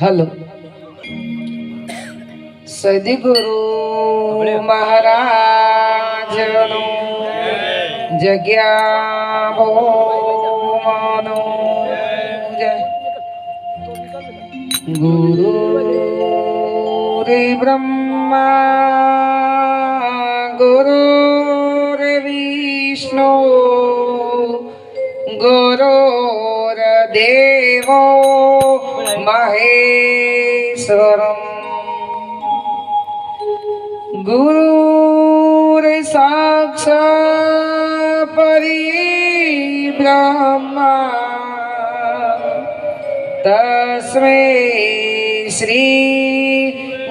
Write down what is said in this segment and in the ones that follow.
Hello. સદગુરુ મહારાજનો જગ્યા ભોમાનો જય. ગુરુ રે બ્રહ્મા ગુરુ રે વિષ્ણુ. तस्मै श्री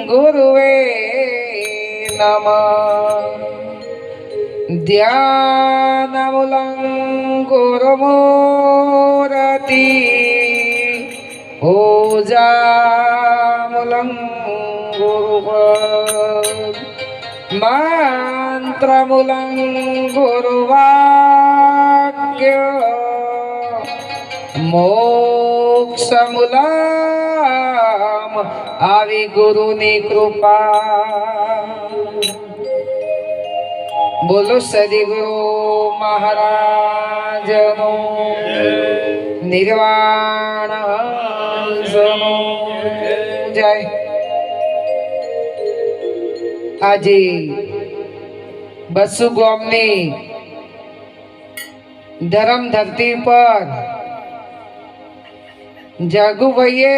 गुरुवे नमः ध्यानमुलं गुरुमोरति पूजामुलं गुरुः मन्त्रमुलं गुरुवाक्य मो મોક્ષમૂલમ આવી ગુરુની કૃપા. બોલો સદગુરુ મહારાજનો. નિર્વાણ જય. આજે બસુ ગોમની ધરમ ધરતી પર જાગુભાઈએ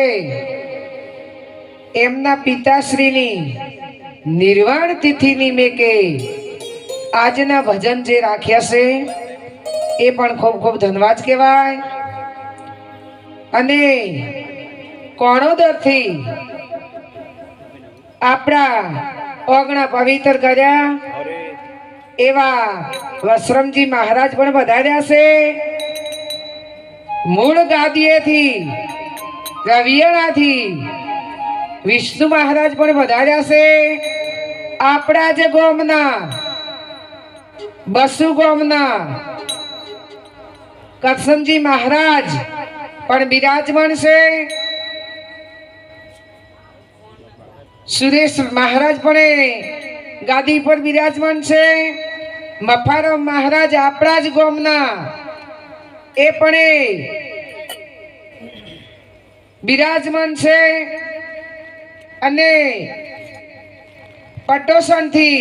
એમના પિતાશ્રીની નિર્વાણ તિથિ નિમિત્તે આજના ભજન જે રાખ્યા છે, એ પણ ખૂબ ખૂબ ધન્યવાદ કહેવાય. અને કોણોદરથી આપણા ઓગણા પવિત્ર કર્યા એવા વસરમજી મહારાજ પણ વધાર્યા છે. મૂળ ગાદીએથી, રવિયાણાથી, વિષ્ણુ મહારાજ પણ વધાર્યા છે. આપણા જે ગોમના, બસુ ગોમના કરસનજી મહારાજ પણ બિરાજમાન છે. સુરેશ મહારાજ પણ ગાદી પર બિરાજમાન છે. મફારામ મહારાજ આપણા જ ગોમના એ પણ બિરાજમાન છે અને પટોસનથી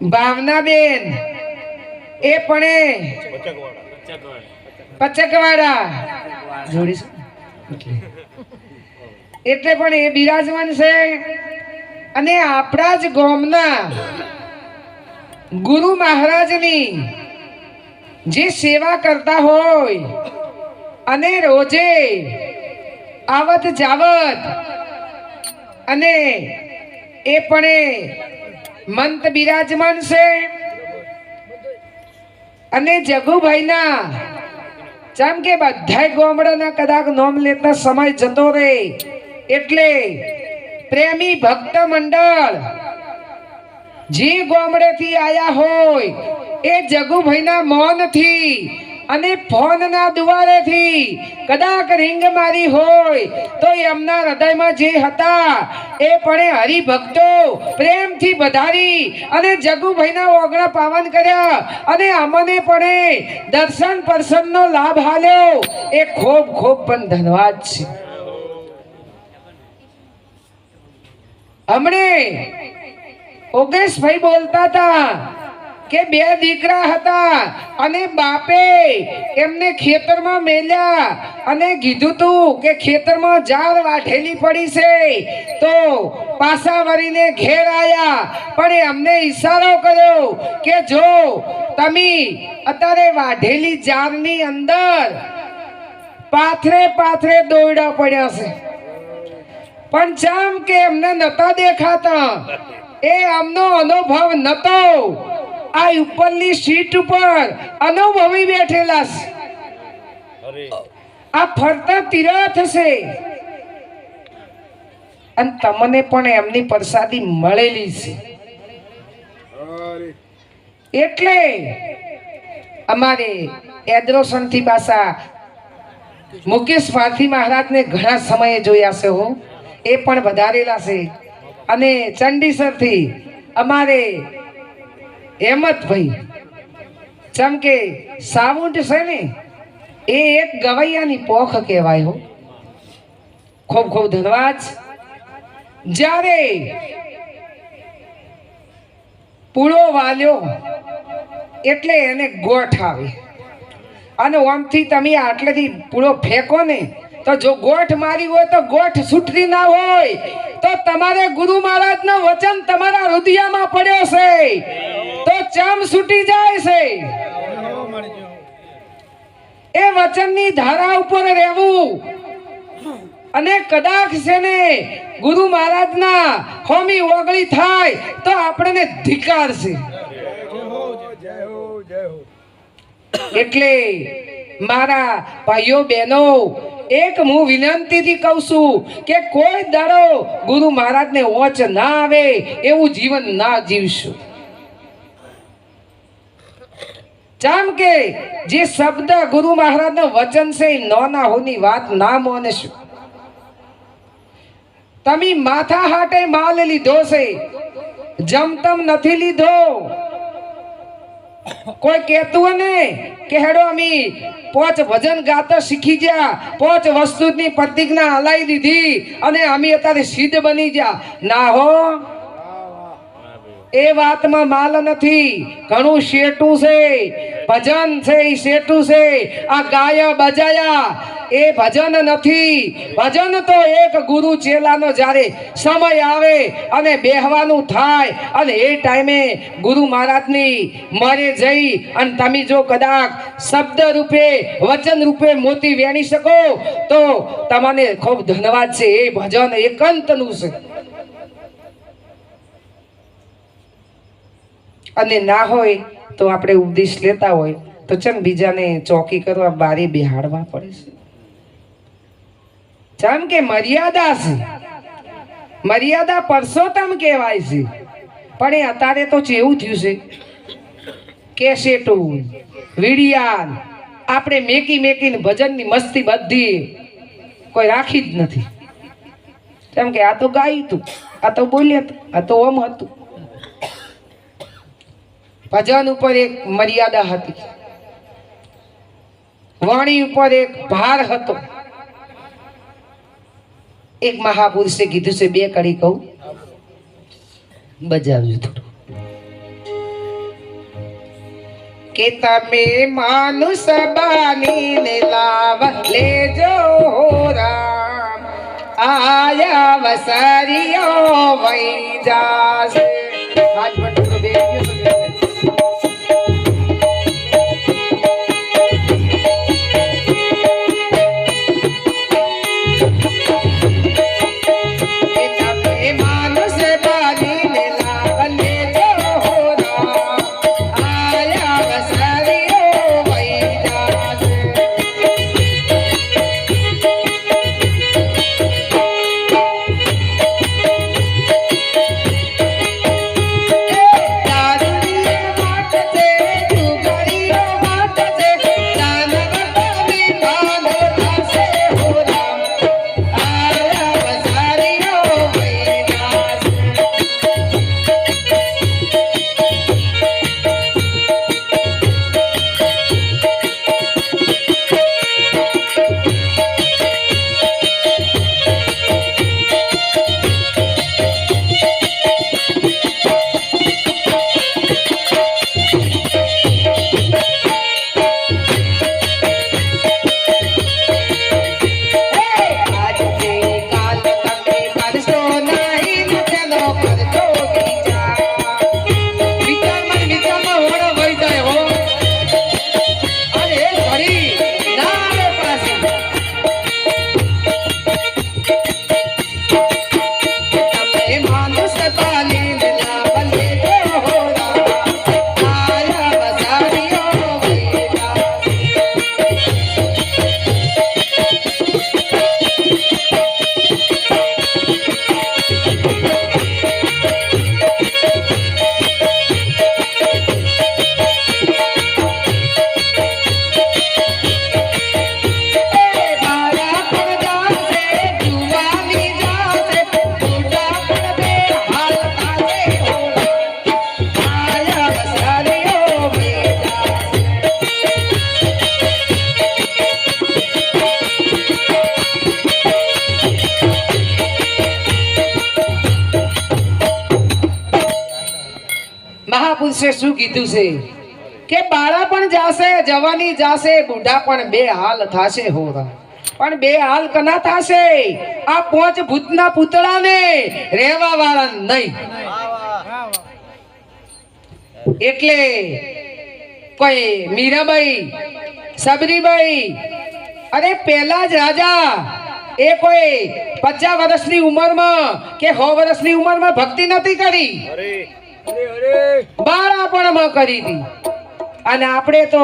ભાવનાબેન એ પણ પચકવાડા એટલે. એટલે પણ એ બિરાજમાન છે અને આપણા જ ગોમના ગુરુ મહારાજની જે સેવા કરતા હોય અને રોજે આવત જાવત અને એ પણ મંત બિરાજમાન છે. અને જગુભાઈના જેમ કે બધા ગોમડાના કદાચ નોમ લેતા સમય જતો રહે એટલે પ્રેમી ભક્ત મંડળ જે ગોમડેથી આયા હોય, એ જગુભાઈના મૌનથી અને ફોનના દુવારેથી કદાચ રિંગ મારી હોય, તો એમના હૃદયમાં જે હતા, એ પણ હરિભક્તો પ્રેમથી વધારી અને જગુભાઈના ઓગણા પાવન કર્યા અને અમને પણ દર્શન પ્રસન્નનો લાભ હાલ્યો એ ખૂબ ખૂબ પણ ધન્યવાદ છે. હમણે ઓગેશભાઈ બોલતા હતા કે બે દીકરા હતા અને બાપે એમને ખેતરમાં મેલ્યા અને કીધું તું કે ખેતરમાં ઝાડ વાઢેલી પડી છે તો પાછા વળીને ઘેર આયા. પણ એમને ઈશારો કર્યો કે જો તમે અત્યારે વાઢેલી જાળની અંદર પાથરે પાથરે દોયડા પડ્યા છે. પણ જેમ કે એમને નતા દેખાતા. એ આમનો અનુભવ નતો. આ ઉપરની સીટ ઉપર અનુભવી બેઠેલા આ ફરતા તીરથ છે અને તમને પણ એમની પ્રસાદી મળેલી છે. એટલે અમારે એદ્રોસનથી પાછા મુકેશ પારથી મહારાજને ઘણા સમયે જોયા છે હો. એ પણ વધારેલા છે. અને ચંડીસરથી અમારે હેમતભાઈ ચમ કે સાઉન્ડ છે ને, એ એક ગવૈયાની પોખ કહેવાય ખૂબ ખૂબ ધન્યવાદ. જ્યારે પૂળો વાલ્યો, એટલે એને ગોઠ આવે. અને ઓમથી તમે આટલેથી પૂળો ફેંકો ને તો જો ગોઠ મારી હોય તો ગોઠ છૂટતી ના હોય. તો તમારે ગુરુ મહારાજનું વચન તમારા હૃદયમાં પડ્યો છે. તો ચમ છૂટી જાય છે? એ વચનની ધારા ઉપર રહેવું. અને કદાચ છે ને ગુરુ મહારાજના હોમી ઓગળી થાય તો આપણને ધિકાર છે. એટલે મારા ભાઈઓ બહેનો એક હું વિનંતીથી કહું છું કે કોઈ દાડો ગુરુ મહારાજને ઓચ ના આવે, એવું જીવન ના જીવશું. જામ કે જે શબ્દ ગુરુ મહારાજનું વચન છે એ નોના હોની વાત ના માનશું તમે માથા હાટે માલ લીધો છે, જમતમ નથી લીધો કોઈ કહેતું ને કે હેડો અમી, પોચ ભજન ગાતા શીખી ગયા, પોચ વસ્તુની પ્રતિજ્ઞા હલાઈ દીધી અને અમે અત્યારે સિદ્ધ બની ગયા. ના હો એ વાતમાં માલ નથી. ઘણું શેઠું છે. ભજન છે એ શેઠું છે. આ ગાયા બજાયા. એ ભજન નથી. ભજન તો એક ગુરુ ચેલાનો જ્યારે સમય આવે અને બેહવાનું થાય અને એ ટાઈમે ગુરુ મહારાજની મરે જઈ અને તમે જો કદાચ શબ્દ રૂપે, વચન રૂપે મોતી વેણી શકો, તો તમને ખૂબ ધન્યવાદ છે. એ ભજન એકાંતનું છે. અને ના હોય તો આપણે ઉપદેશ લેતા હોય. તો ચમ બીજાને ચોકી કરવા બારી બેહાડવા પડે છે? જેમ કે મર્યાદા છે? મર્યાદા પરસોત્તમ કહેવાય છે. પણ એ અત્યારે તો એવું થયું છે? કેસેટું વિડિયાન, આપણે મેકી મેકીને ભજનની મસ્તી બધી કોઈ રાખી જ નથી. કેમ કે આ તો ગાયું હતું આ તો બોલ્યા હતું આ તો ઓમ હતું. ભજન ઉપર એક મર્યાદા હતી. વાણી ઉપર એક ભાર હતો. એક મહાપુરુષે કીધું છે, બે કડી કહું. બજાવજો થોડું. કે તમે માનુષ બાની લાવ લેજો રામ. આયા વસરિયો વઈ જાશે. આવશે શું કીધું છે? કે બાળા પણ જાશે, જવાની જાશે, બુઢા પણ બે હાલ થાશે હોરા. પણ બે હાલ કના થાશે? આ પોંચ ભૂતના પૂતળાને રહેવા વાળા નહીં. એટલે કોઈ મીરાબાઈ, સબરીબાઈ, અરે પહેલા જ રાજા, એ કોઈ પચાસ વર્ષની ઉંમરમાં કે સો વર્ષની ઉંમરમાં ભક્તિ નથી કરી? બાળાપણમાં કરી હતી. અને આપણે તો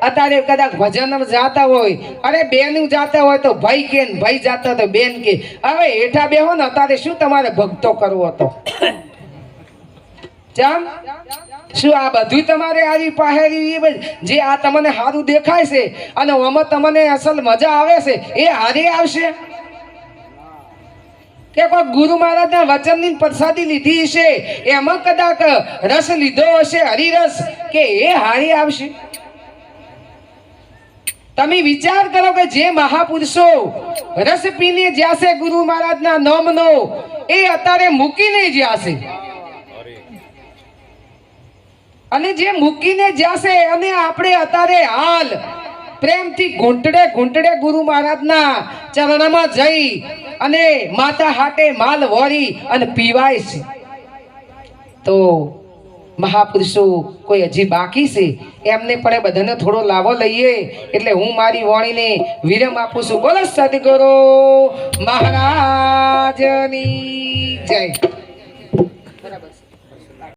અત્યારે કદાચ ભજન જાતા હોય, અરે બેન જાતા હોય તો ભાઈ કે ભાઈ જાતા તો બેન કે. હવે હેઠા બેહો ને અત્યારે શું તમારે ભક્તો કરવો હતો? ચમ શું આ બધું તમારે આવી પહેરી જે આ તમને સારું દેખાય છે અને આમાં તમને અસલ મજા આવે છે, એ હારી આવશે? કે કોઈ ગુરુ મહારાજના વચનની પ્રસાદી લીધી હશે, એમાં કદાચ રસ લીધો હશે, હરિરસ, કે એ હારી આવશે? તમે વિચાર કરો કે જે મહાપુરુષો રસ પીને જ્યાશે ગુરુ મહારાજના નામનો, એ અત્યારે મૂકીને જ્યાશે અને જે મૂકીને જશે અને આપણે અત્યારે હાલ પ્રેમથી ઘૂંટડે ઘૂંટડે ગુરુ મહારાજના ચરણમાં જઈ અને માતા હાટે માલ વળી અને પીવાય છે. તો મહાપુરુષો, કોઈ હજી બાકી છે? એમને પણ એ બધાને થોડો લાવો લઈએ. એટલે હું મારી વાણીને વિરમ આપું છું. બોલો સદગુરુ મહારાજની જય.